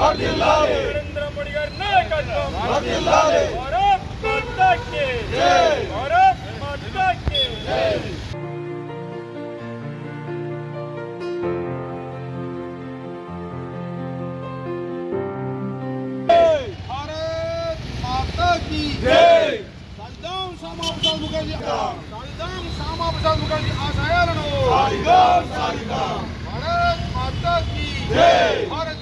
Adilare. Adilare. Sarigam, Sarigam, Bharat Mata Ki Jai, Bharat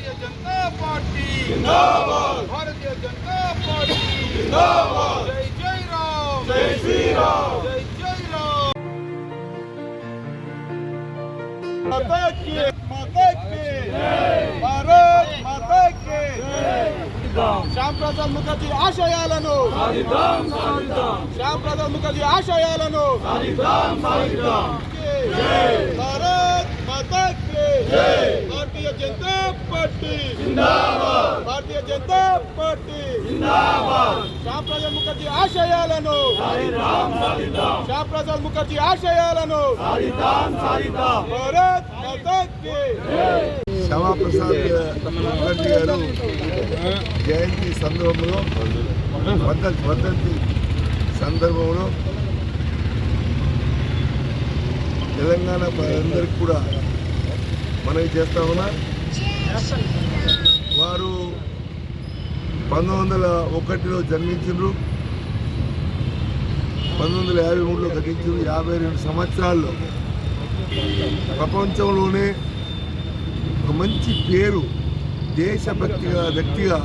party జిందాబాద్ భారతీయ Janata party జిందాబాద్ జై జై రామ్ జై శ్రీరామ్ జై జై రామ్ माता की माता की भारत माता की శ్యామ్ ప్రసాద్ ముఖర్జీ ఆశయాలను శ్యామ్ ప్రసాద్ ముఖర్జీ ఆశయాలను భారత్ మాతా కి భారతీయ జనతా పార్టీ. భారతీయ జనతా పార్టీ. శ్యామ్ ప్రసాద్ ముఖర్జీ ఆశయాలను. శ్యామ్ ప్రసాద్ ముఖర్జీ ఆశయాలను. భారత్ మాతా కి శ్యామాప్రసాద్ ముఖర్జీ గారు జయంతి సందర్భంలో వర్ధంతి సందర్భంలో తెలంగాణ ప్రజలందరికీ కూడా మనవి చేస్తా ఉన్నా? వారు పంతొమ్మిది వందల ఒకటిలో జన్మించారు పంతొమ్మిది వందల యాభై మూడులో గతించారు యాభై రెండు సంవత్సరాల్లో ప్రపంచంలోనే ఒక మంచి పేరు దేశభక్తిగా వ్యక్తిగా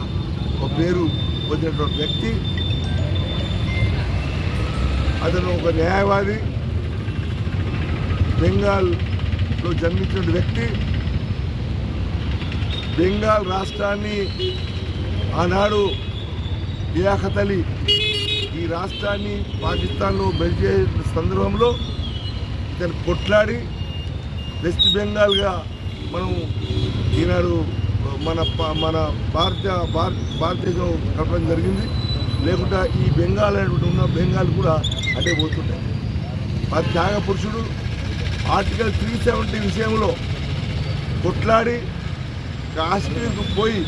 ఒక పేరు పొందినటువంటి వ్యక్తి. అతను ఒక న్యాయవాది బెంగాల్ లో జన్మించిన వ్యక్తి బెంగాల్ రాష్ట్రాన్ని ఆనాడు లియాఖత్ ఈ రాష్ట్రాన్ని పాకిస్తాన్లో మెరిచే సందర్భంలో ఇతను కొట్లాడి వెస్ట్ బెంగాల్గా మనం ఈనాడు మన మన భారత భారత భారతదేశం కలపడం జరిగింది. లేకుంటే ఈ బెంగాల్ అనేటువంటి ఉన్న బెంగాల్ కూడా అటే పోతుంటాయి ఆ త్యాగ పురుషుడు ఆర్టికల్ త్రీ సెవెంటీ విషయంలో కొట్లాడి కాశ్మీర్కు పోయి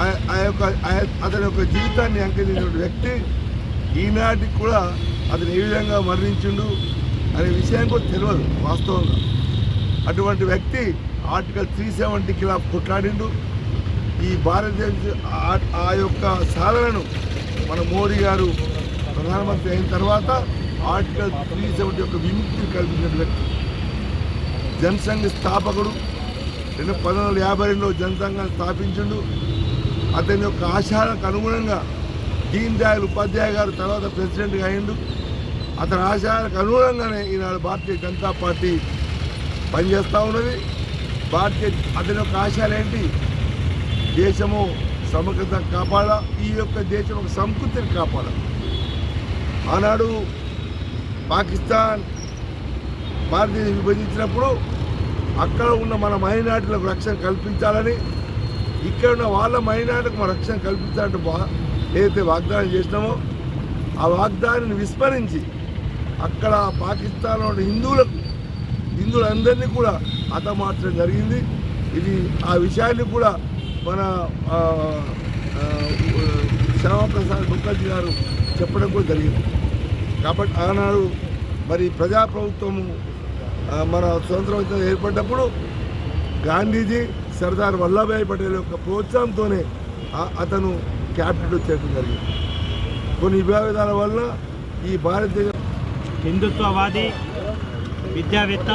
ఆ- ఆ యొక్క అతని యొక్క జీవితాన్ని అంకించిన వ్యక్తి ఈనాటికి కూడా అతను ఏ విధంగా మరణించిండు అనే విషయం కూడా తెలియదు వాస్తవంగా. అటువంటి వ్యక్తి ఆర్టికల్ త్రీ సెవెంటీ కిలా కొట్లాడిండు. ఈ భారతదేశ ఆ యొక్క సాధనను మన మోడీ గారు ప్రధానమంత్రి అయిన తర్వాత ఆర్టికల్ త్రీ సెవెంటీ యొక్క విముక్తిని కల్పించిన వ్యక్తి జనసంఘ స్థాపకుడు రెండు పంతొమ్మిది వందల యాభై రెండులో జనసంఘాన్ని స్థాపించిండు. అతని యొక్క ఆశయాలకు అనుగుణంగా దీన్ దయాళ్ ఉపాధ్యాయ గారు తర్వాత ప్రెసిడెంట్గా అయిండు. అతని ఆశయాలకు అనుగుణంగానే ఈనాడు భారతీయ జనతా పార్టీ పనిచేస్తూ ఉన్నది. భారతీయ అతని యొక్క ఆశయాలు ఏంటి? దేశము సమగ్రత కాపాడా ఈ యొక్క దేశం ఒక సంస్కృతిని కాపాడా ఆనాడు పాకిస్తాన్ భారతదేశం విభజించినప్పుడు అక్కడ ఉన్న మన మైనార్టీలకు రక్షణ కల్పించాలని ఇక్కడ ఉన్న వాళ్ళ మైనార్టీలకు మన రక్షణ కల్పించాలంటే బా ఏదైతే వాగ్దానం చేసినామో ఆ వాగ్దానాన్ని విస్మరించి అక్కడ పాకిస్తాన్లో ఉన్న హిందువులకు హిందువులందరినీ కూడా హతమార్చడం జరిగింది. ఇది ఆ విషయాన్ని కూడా మన శ్యామప్రసాద్ ముఖర్జీ గారు చెప్పడం కూడా జరిగింది. కాబట్టి ఆనాడు మరి ప్రజాప్రభుత్వము మన స్వతంత్రం ఏర్పడ్డప్పుడు గాంధీజీ సర్దార్ వల్లభాయ్ పటేల్ యొక్క ప్రోత్సాహంతోనే అతను క్యాపిటల్ చేయడం జరిగింది. కొన్ని విభేదాల వల్ల ఈ భారతీయ హిందుత్వవాది విద్యావేత్త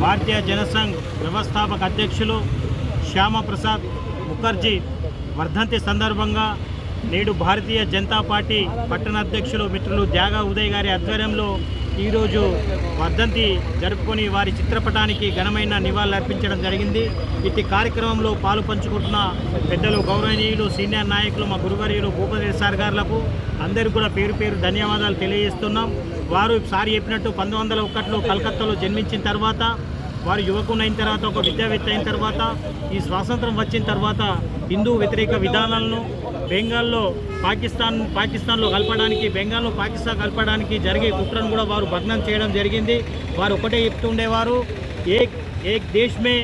భారతీయ జనసంఘ్ వ్యవస్థాపక అధ్యక్షులు శ్యామప్రసాద్ ముఖర్జీ వర్ధంతి సందర్భంగా నేడు భారతీయ జనతా పార్టీ పట్టణ అధ్యక్షులు మిత్రులు త్యాగ ఉదయ్ గారి ఆధ్వర్యంలో ఈరోజు వర్ధంతి జరుపుకొని వారి చిత్రపటానికి ఘనమైన నివాళులు అర్పించడం జరిగింది. ఇట్టి కార్యక్రమంలో పాలు పంచుకుంటున్న పెద్దలు గౌరవనీయులు సీనియర్ నాయకులు మా గురువర్యులు భూపతి సార్ గారులకు అందరికీ కూడా పేరు పేరు ధన్యవాదాలు తెలియజేస్తున్నాం. వారు సారి చెప్పినట్టు పంతొమ్మిది వందల ఒకటిలో కలకత్తాలో జన్మించిన తర్వాత వారు యువకుని అయిన తర్వాత ఒక విద్యావేత్త అయిన తర్వాత ఈ స్వాతంత్రం వచ్చిన తర్వాత హిందూ వ్యతిరేక విధానాలను బెంగాల్లో పాకిస్తాన్ పాకిస్తాన్లో కలపడానికి బెంగాల్లో పాకిస్తాన్ కలపడానికి జరిగే కుట్రను కూడా వారు భగ్నం చేయడం జరిగింది. వారు ఒకటే చెప్తుండేవారు ఏక్ ఏక్ దేశ్మే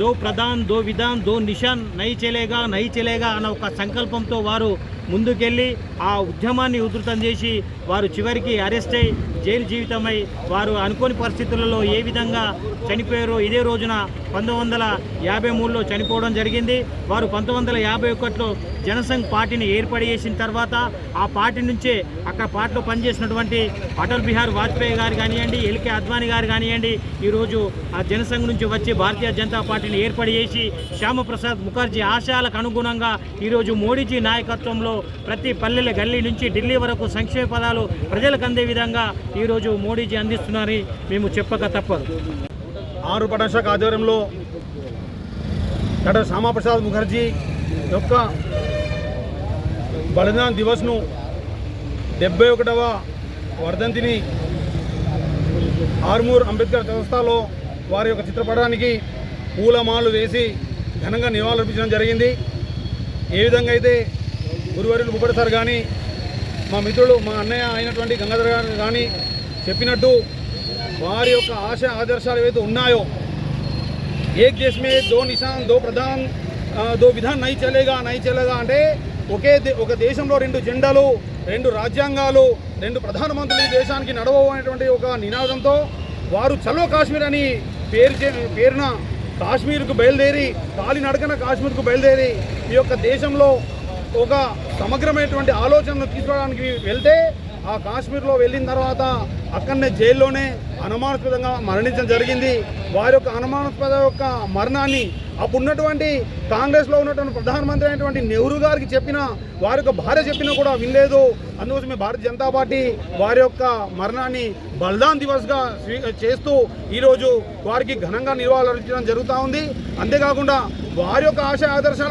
దో ప్రధాన్ దో విధాన్ దో నిషాన్ నై చెలేగా నై చెలేగా అన్న ఒక సంకల్పంతో వారు ముందుకెళ్ళి ఆ ఉద్యమాన్ని ఉధృతం చేసి వారు చివరికి అరెస్ట్ అయి జైలు జీవితమై వారు అనుకోని పరిస్థితులలో ఏ విధంగా చనిపోయారో ఇదే రోజున పంతొమ్మిది వందల యాభై మూడులో చనిపోవడం జరిగింది. వారు పంతొమ్మిది వందల యాభై ఒకటిలో జనసంఘ్ పార్టీని ఏర్పాటు చేసిన తర్వాత ఆ పార్టీ నుంచే అక్కడ పార్టీలో పనిచేసినటువంటి అటల్ బిహార్ వాజ్పేయి గారు కానివ్వండి ఎల్కే అద్వానీ గారు కానివ్వండి ఈరోజు ఆ జనసంఘ్ నుంచి వచ్చి భారతీయ జనతా పార్టీని ఏర్పాటు చేసి శ్యామప్రసాద్ ముఖర్జీ ఆశయాలకు అనుగుణంగా ఈరోజు మోడీజీ నాయకత్వంలో ప్రతి పల్లెల గల్లీ నుంచి ఢిల్లీ వరకు సంక్షేమ పదాలు ప్రజలకు అందే విధంగా ఈరోజు మోడీజీ అందిస్తున్నారని మేము చెప్పక తప్పదు. ఆరు పటశాఖ ఆధ్వర్యంలో డాక్టర్ శ్యామాప్రసాద్ ముఖర్జీ యొక్క బలిదాన్ దివస్ను డెబ్బై ఒకటవ వర్ధంతిని ఆర్మూర్ అంబేద్కర్ సంస్థలో వారి యొక్క చిత్రపటానికి పూలమాలు వేసి ఘనంగా నివాళులర్పించడం జరిగింది. ఏ విధంగా అయితే గురువారులు ముప్పటి సార్ కానీ మా మిత్రులు మా అన్నయ్య అయినటువంటి గంగాధర్ గారు కానీ చెప్పినట్టు వారి యొక్క ఆశ ఆదర్శాలు ఏవైతే ఉన్నాయో ఏక్ దేశమే దో నిశాన్ దో ప్రధాన్ దో విధాన్ నై చలేగా నై చలేగా అంటే ఒకే దే- ఒక దేశంలో రెండు జెండాలు రెండు రాజ్యాంగాలు రెండు ప్రధానమంత్రులు ఈ దేశానికి నడవవు అనేటువంటి ఒక నినాదంతో వారు చలో కాశ్మీర్ అని పేరు పేరున కాశ్మీర్కు బయలుదేరి కాలినడకన కాశ్మీర్కు బయలుదేరి ఈ యొక్క దేశంలో ఒక సమగ్రమైనటువంటి ఆలోచనను తీసుకోవడానికి వెళ్తే ఆ కాశ్మీర్లో వెళ్ళిన తర్వాత అక్కడనే జైల్లోనే అనుమానాస్పదంగా మరణించడం జరిగింది. వారి యొక్క అనుమానాస్పద యొక్క మరణాన్ని అప్పుడు ఉన్నటువంటి కాంగ్రెస్లో ఉన్నటువంటి ప్రధానమంత్రి అయినటువంటి నెహ్రూ గారికి చెప్పిన వారి యొక్క భార్య చెప్పినా కూడా వినలేదు. అందుకోసమే భారతీయ జనతా పార్టీ వారి యొక్క మరణాన్ని బలిదాన్ దివస్గా స్వీ చేస్తూ ఈరోజు వారికి ఘనంగా నివాళులర్పించడం జరుగుతూ ఉంది. అంతేకాకుండా వారి యొక్క ఆశ ఆదర్శాలు